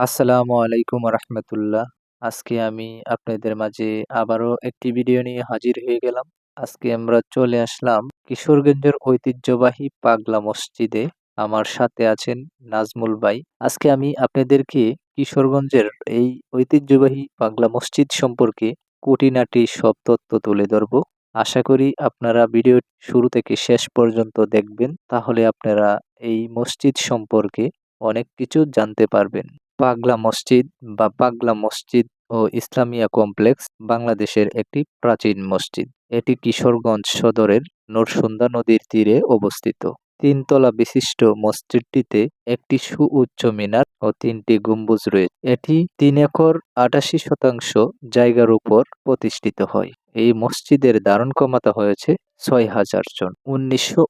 আসসালামু আলাইকুম রহমতুল্লাহ। আজকে আমি আপনাদের মাঝে আবারও একটি ভিডিও নিয়ে হাজির হয়ে গেলাম। আজকে আমরা চলে আসলাম কিশোরগঞ্জের ঐতিহ্যবাহী পাগলা মসজিদে। আমার সাথে আছেন নাজমুল ভাই। আজকে আমি আপনাদেরকে কিশোরগঞ্জের এই ঐতিহ্যবাহী পাগলা মসজিদ সম্পর্কে কুটিনাটি সব তথ্য তুলে ধরব। আশা করি আপনারা ভিডিও শুরু থেকে শেষ পর্যন্ত দেখবেন। তাহলে আপনারা এই মসজিদ সম্পর্কে অনেক কিছু জানতে পারবেন। পাগলা মসজিদ বা পাগলা মসজিদ ও ইসলামিয়া কমপ্লেক্স বাংলাদেশের একটি প্রাচীন মসজিদ। এটি কিশোরগঞ্জ সদরের নরসুন্দা নদীর তীরে অবস্থিত। তিনতলা বিশিষ্ট মসজিদটিতে একটি সুউচ্চ মিনার ও তিনটি গম্বুজ রয়েছে। এটি তিন একর আটাশি শতাংশ জায়গার উপর প্রতিষ্ঠিত হয়। এই মসজিদের ধারণ ক্ষমতা হয়েছে ছয় হাজার জন। উনিশশো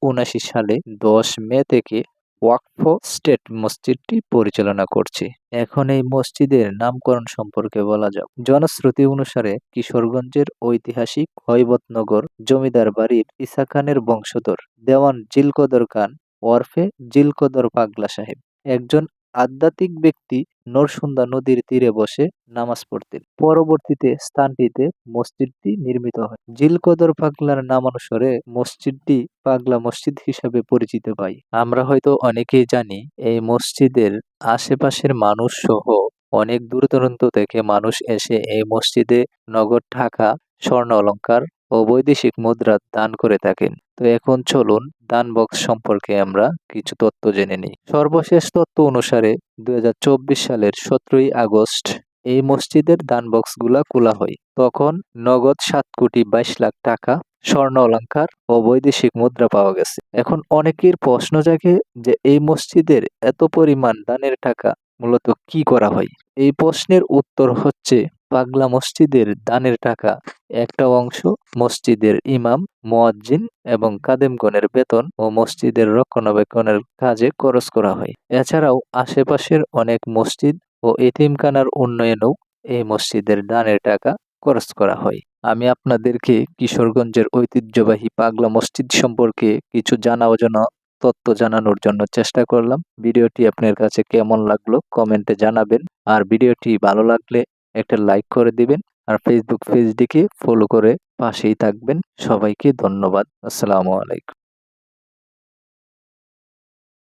সালে দশ মে থেকে ওয়াকফ স্টেট মসজিদটি পরিচালনা করছে। এখন এই মসজিদের নামকরণ সম্পর্কে বলা যাক। জনশ্রুতি অনুসারে কিশোরগঞ্জের ঐতিহাসিক হৈবতনগর জমিদার বাড়ির ইসা খানের বংশধর দেওয়ান জিলকদর খান ওরফে জিলকদর পাগলা সাহেব। একজন আধ্যাত্মিক ব্যক্তি নরসুন্দা নদীর তীরে বসে নামাজ পড়তেন। পরবর্তীতে স্থানটিতে মসজিদটি নির্মিত হয়। জিলকদর পাগলার নামানুসারে মসজিদটি পাগলা মসজিদ হিসাবে পরিচিত পাই আমরা হয়তো অনেকেই জানি, এই মসজিদের আশেপাশের মানুষ সহ অনেক দূর দূরান্ত থেকে মানুষ এসে এই মসজিদে নগদ ঢাকা, স্বর্ণ অলঙ্কার ও বৈদেশিক মুদ্রা দান করে থাকেন। তো এখন চলুন দান বক্স সম্পর্কে আমরা কিছু তথ্য জেনে নিই। সর্বশেষ তথ্য অনুসারে দুই হাজার চব্বিশ সালের সতেরোই আগস্ট এই মসজিদের দান বক্সগুলা খোলা হয়। তখন নগদ সাত কোটি বাইশ লাখ টাকা স্বর্ণ অলঙ্কার ও বৈদেশিক মুদ্রা পাওয়া গেছে। এখন অনেকের প্রশ্ন জাগে যে এই মসজিদের এত পরিমাণ দানের টাকা মূলত কি করা হয়? এই প্রশ্নের উত্তর হচ্ছে, পাগলা মসজিদের দানের টাকা একটা অংশ মসজিদের ইমাম, মোয়াজ্জিন এবং কাদেমগণের বেতন ও মসজিদের রক্ষণাবেক্ষণের কাজে খরচ করা হয়। এছাড়াও আশেপাশের অনেক মসজিদ ও এতিমখানার উন্নয়নেও এই মসজিদের দানের টাকা খরচ করা হয়। আমি আপনাদেরকে কিশোরগঞ্জের ঐতিহ্যবাহী পাগলা মসজিদ সম্পর্কে কিছু জানা অজানা তথ্য জানানোর জন্য চেষ্টা করলাম। ভিডিওটি আপনার কাছে কেমন লাগল কমেন্টে জানাবেন। আর ভিডিওটি ভালো লাগলে একটা লাইক করে দিবেন। আর ফেসবুক পেজটিকে ফলো করে পাশেই থাকবেন। সবাইকে ধন্যবাদ। আসসালামু আলাইকুম।